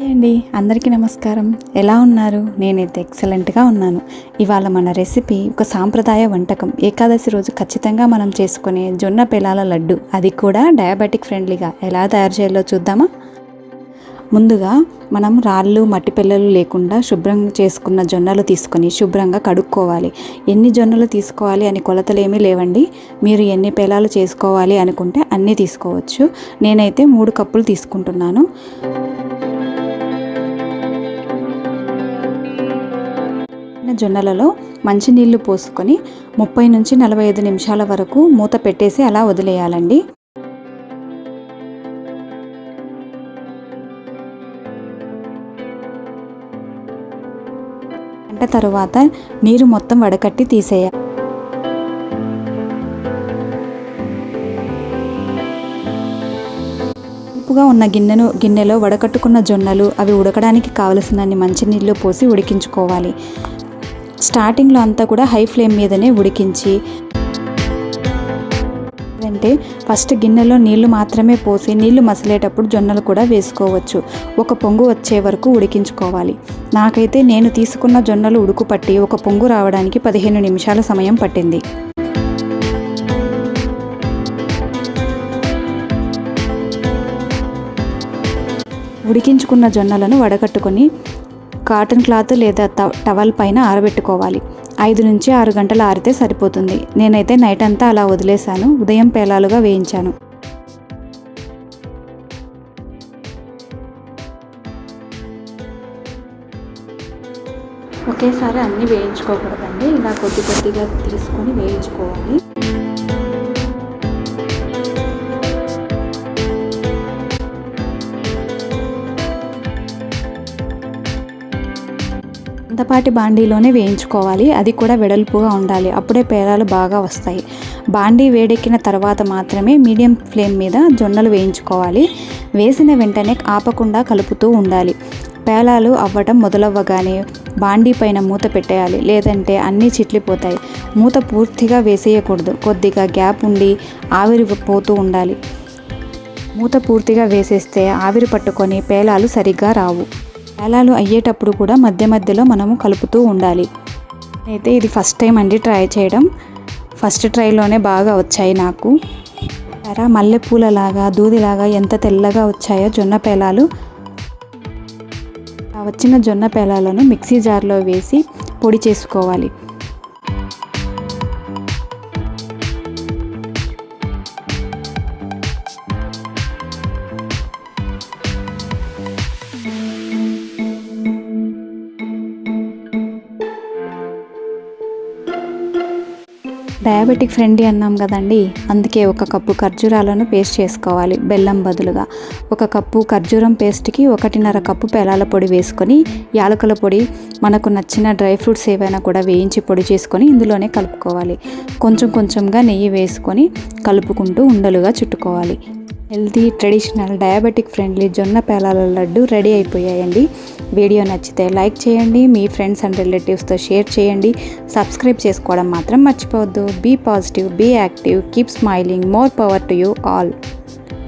Hi అండి. అందరికీ నమస్కారం. ఎలా ఉన్నారు? నేనైతే ఎక్సలెంట్గా ఉన్నాను. ఇవాళ మన రెసిపీ ఒక సాంప్రదాయ వంటకం. ఏకాదశి రోజు ఖచ్చితంగా మనం చేసుకునే జొన్న పిలాల లడ్డు. అది కూడా డయాబెటిక్ ఫ్రెండ్లీగా. ఎలా తయారు చేయాలో చూద్దామా? ముందుగా మనం రాళ్ళు మట్టి పిల్లలు లేకుండా శుభ్రం చేసుకున్న జొన్నలు తీసుకొని శుభ్రంగా కడుక్కోవాలి. ఎన్ని జొన్నలు తీసుకోవాలి అని కొలతలు ఏమీ లేవండి. మీరు ఎన్ని పేలాలు చేసుకోవాలి అనుకుంటే అన్నీ తీసుకోవచ్చు. నేనైతే మూడు కప్పులు తీసుకుంటున్నాను. జొన్నలలో మంచినీళ్ళు పోసుకొని ముప్పై నుంచి నలభై ఐదు నిమిషాల వరకు మూత పెట్టేసి అలా వదిలేయాలండి. గంట తర్వాత నీరు మొత్తం వడకట్టి తీసేయాలి ఉప్పుగా ఉన్న గిన్నెను గిన్నెలో వడకట్టుకున్న జొన్నలు అవి ఉడకడానికి కావలసినన్ని మంచినీళ్ళు పోసి ఉడికించుకోవాలి. స్టార్టింగ్లో అంతా కూడా హై ఫ్లేమ్ మీదనే ఉడికించి అంటే ఫస్ట్ గిన్నెలో నీళ్ళు మాత్రమే పోసి నీళ్ళు మసిలేటప్పుడు జొన్నలు కూడా వేసుకోవచ్చు. ఒక పొంగు వచ్చే వరకు ఉడికించుకోవాలి. నాకైతే నేను తీసుకున్న జొన్నలు ఉడుకు పట్టి ఒక పొంగు రావడానికి పదిహేను నిమిషాల సమయం పట్టింది. ఉడికించుకున్న జొన్నలను వడగట్టుకొని కాటన్ క్లాత్ లేదా టవల్ పైన ఆరబెట్టుకోవాలి. ఐదు నుంచి ఆరు గంటలు ఆరితే సరిపోతుంది. నేనైతే నైట్ అంతా అలా వదిలేశాను. ఉదయం పేలాలుగా వేయించాను. ఒకేసారి అన్నీ వేయించుకోకూడదండి. ఇలా కొద్ది కొద్దిగా తీసుకొని వేయించుకోవాలి. మందపాటి బాండీలోనే వేయించుకోవాలి. అది కూడా వెడల్పుగా ఉండాలి. అప్పుడే పేలాలు బాగా వస్తాయి. బాండీ వేడెక్కిన తర్వాత మాత్రమే మీడియం ఫ్లేమ్ మీద జొన్నలు వేయించుకోవాలి. వేసిన వెంటనే ఆపకుండా కలుపుతూ ఉండాలి. పేలాలు అవ్వటం మొదలవ్వగానే బాండీ పైన మూత పెట్టేయాలి. లేదంటే అన్నీ చిట్లిపోతాయి. మూత పూర్తిగా వేసేయకూడదు. కొద్దిగా గ్యాప్ ఉండి ఆవిరి పోతూ ఉండాలి. మూత పూర్తిగా వేసేస్తే ఆవిరి పట్టుకొని పేలాలు సరిగ్గా రావు. పేలాలు అయ్యేటప్పుడు కూడా మధ్య మధ్యలో మనము కలుపుతూ ఉండాలి. అయితే ఇది ఫస్ట్ టైం అండి ట్రై చేయడం. ఫస్ట్ ట్రైలోనే బాగా వచ్చాయి నాకు. ఎరా మల్లెపూలలాగా దూదిలాగా ఎంత తెల్లగా వచ్చాయో జొన్న పేలాలు. వచ్చిన జొన్న పేలాలను మిక్సీ జార్లో వేసి పొడి చేసుకోవాలి. డయాబెటిక్ ఫ్రెండ్లీ అన్నాం కదండి. అందుకే ఒక కప్పు ఖర్జూరాలను పేస్ట్ చేసుకోవాలి బెల్లం బదులుగా. ఒక కప్పు ఖర్జూరం పేస్ట్కి ఒకటిన్నర కప్పు పెలాల పొడి వేసుకొని యాలకుల పొడి మనకు నచ్చిన డ్రై ఫ్రూట్స్ ఏవైనా కూడా వేయించి పొడి చేసుకొని ఇందులోనే కలుపుకోవాలి. కొంచెం కొంచెంగా నెయ్యి వేసుకొని కలుపుకుంటూ ఉండలుగా చుట్టుకోవాలి. హెల్తీ ట్రెడిషనల్ డయాబెటిక్ ఫ్రెండ్లీ జొన్న పేలాల లడ్డు రెడీ అయిపోయాయండి. వీడియో నచ్చితే లైక్ చేయండి మీ ఫ్రెండ్స్ అండ్ రిలేటివ్స్తో షేర్ చేయండి. సబ్స్క్రైబ్ చేసుకోవడం మాత్రం మర్చిపోవద్దు. Be positive be active keep smiling more power to you all.